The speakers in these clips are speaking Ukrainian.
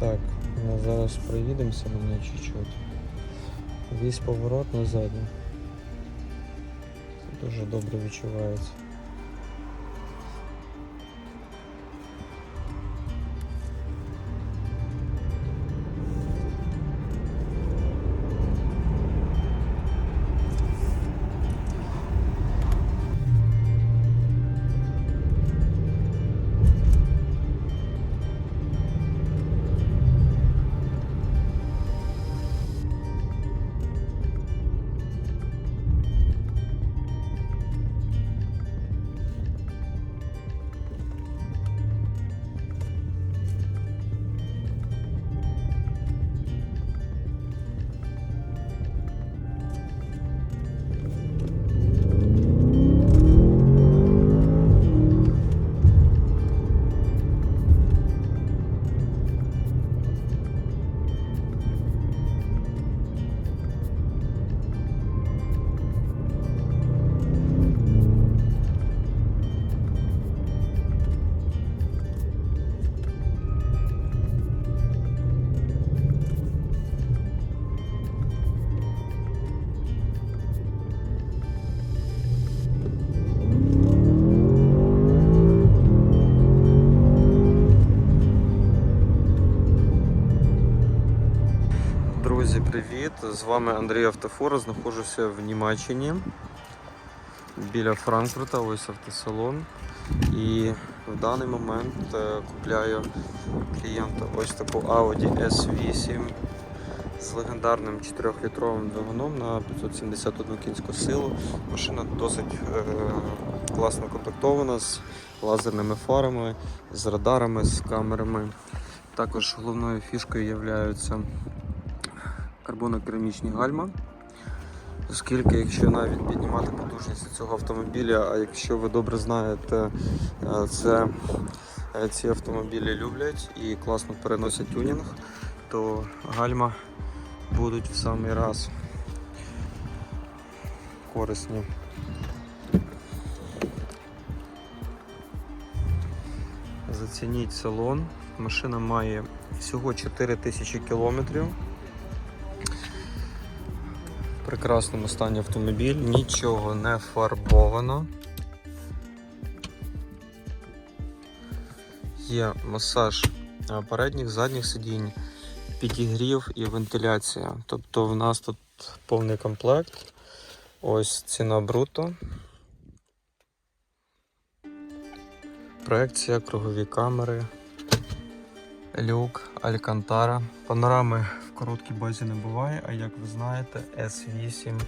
Так, ми зараз проїдемося мене чуть-чуть. Весь поворот на задню. Це дуже добре відчувається. Друзі, привіт! З вами Андрій Автофора. Знаходжуся в Німеччині біля Франкфурта, ось автосалон. І в даний момент е, купляю клієнту ось таку Audi S8 з легендарним 4-літровим двигуном на 571 кінську силу. Машина досить е, класно комплектована з лазерними фарами, з радарами, з камерами. Також головною фішкою являються карбонокерамічні гальма. Оскільки, якщо навіть піднімати потужність цього автомобіля, а якщо ви добре знаєте, е, це е, ці автомобілі люблять і класно переносять тюнінг, то гальма будуть в самий раз корисні. Зацініть салон. Машина має всього 4000 кілометрів. Прекрасному стані автомобіль, нічого не фарбовано. Є масаж е, передніх, задніх сидінь, підігрів і вентиляція. Тобто в нас тут повний комплект. Ось ціна бруто. Проекція, кругові камери, люк, алькантара. Панорами в короткій базі не буває, а як ви знаєте, S8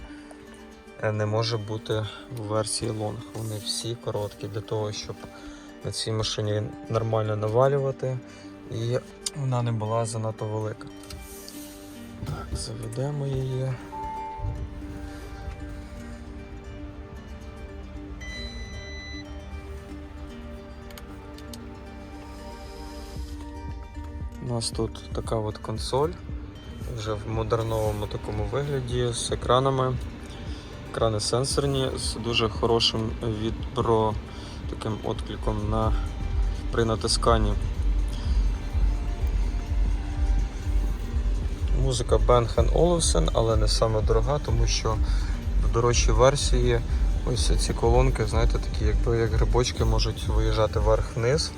не може бути в версії Long. Вони всі короткі для того, щоб на цій машині нормально навалювати і вона не була занадто велика. Так, заведемо її. Нас тут така от консоль, вже в модерновому такому вигляді з екранами. Екрани сенсорні з дуже хорошим відбро таким откликом на, при натисканні. Музика Bang Olufsen, але не саме дорога, тому що в дорожчій версії ось ці колонки, знаєте, такі якби як грибочки можуть виїжджати вверх-вниз.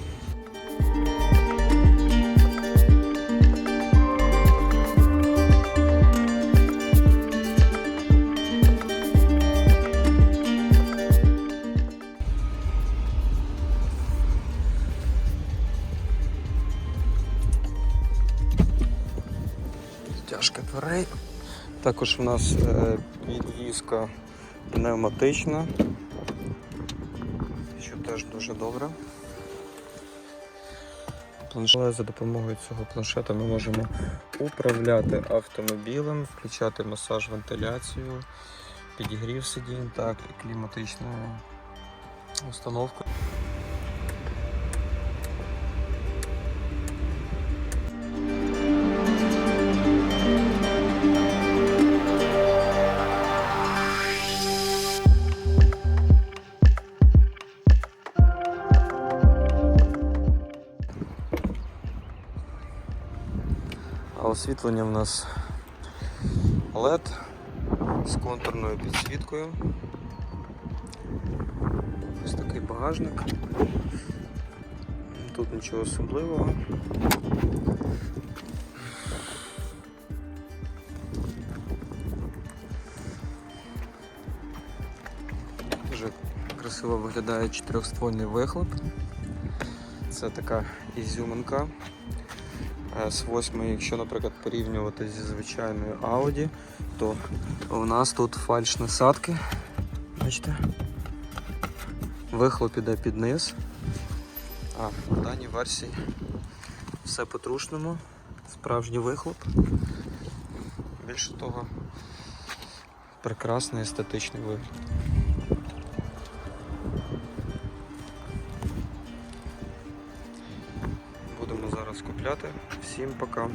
Тяжка дверей. Також в нас е, підвізка пневматична, що теж дуже добре. Планшет. За допомогою цього планшета ми можемо управляти автомобілем, включати масаж, вентиляцію, підігрів сидінь, так, і кліматичну установку. Освітлення в нас LED з контурною підсвіткою. Ось такий багажник. Тут нічого особливого. Дуже красиво виглядає чотирьохствольний вихлоп. Це така ізюминка. С 8 якщо, наприклад, порівнювати зі звичайною Audi, то у нас тут фальш насадки. Бачите? Вихлоп іде під низ. А в даній версії все по-трушному, справжній вихлоп. Більше того, прекрасний естетичний вигляд. Будемо зараз купляти. Всім пока.